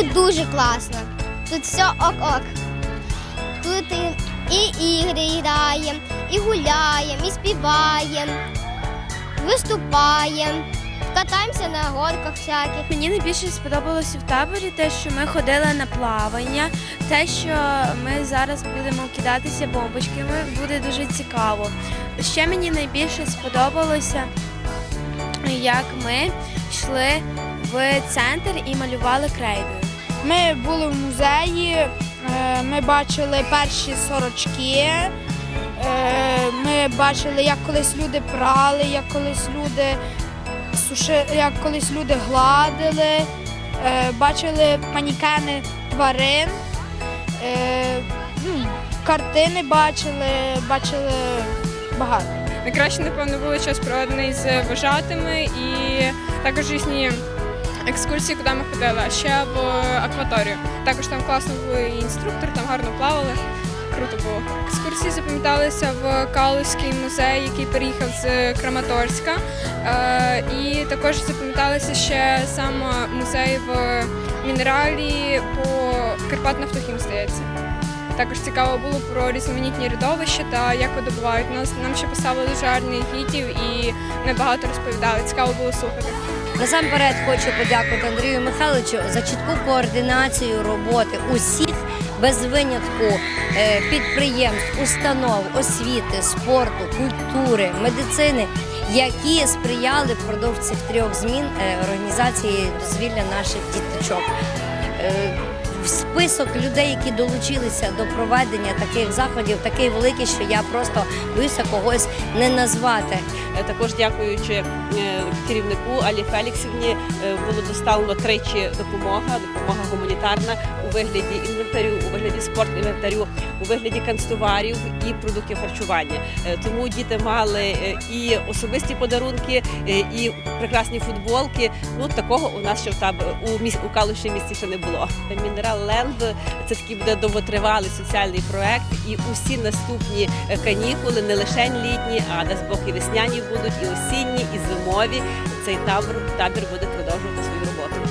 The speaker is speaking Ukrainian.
Тут дуже класно. Тут все ок-ок. Тут і, ігри граємо, і гуляємо, і співаємо, виступаємо, катаємося на горках всяких. Мені найбільше сподобалося в таборі те, що ми ходили на плавання, те, що ми зараз будемо кидатися бомбочками, буде дуже цікаво. Ще мені найбільше сподобалося, як ми йшли в центр і малювали крейдою. Ми були в музеї, е, ми бачили перші сорочки. е, Ми бачили, як колись люди прали, як колись люди суши, як колись люди гладили, е, бачили манікени тварин, ну, картини бачили, бачили багато. Найкраще, напевно, було час проведений з вожатими і також різні екскурсії, куди ми ходили, а ще в акваторію. Також там класно був інструктор, там гарно плавали. Круто було. Екскурсії запам'яталися в Калузький музей, який переїхав з Краматорська. Е, і також запам'яталися ще сам музей в мінералі по Карпат-Нафтохім, здається. Також цікаво було про різноманітні рядовища та як видобувають. Нас нам ще поставили дуже гарних гідів і небагато розповідали. Цікаво було слухати. Насамперед хочу подякувати Андрію Михайловичу за чітку координацію роботи усіх без винятку е, підприємств, установ, освіти, спорту, культури, медицини, які сприяли впродовж цих трьох змін е, організації дозвілля наших діточок. В Список людей, які долучилися до проведення таких заходів, такий великий, що я просто боюся когось не назвати. Е, Також дякуючи е, керівнику Алі Феліксівні, е, було доставлено тричі допомога, допомога гуманітарна у вигляді інвентарю, у вигляді спортінвентарю, у вигляді канцтоварів і продуктів харчування. Тому діти мали і особисті подарунки, і прекрасні футболки. Ну такого у нас ще в таб... у міс... у Калуші місті ще не було. Мінерал Ленд це такий буде довготривалий соціальний проект, і усі наступні е, канікули, не лише літні, а дасть Бог і весняні будуть, і осінні, і зимові. Цей табор табір буде продовжувати свою роботу.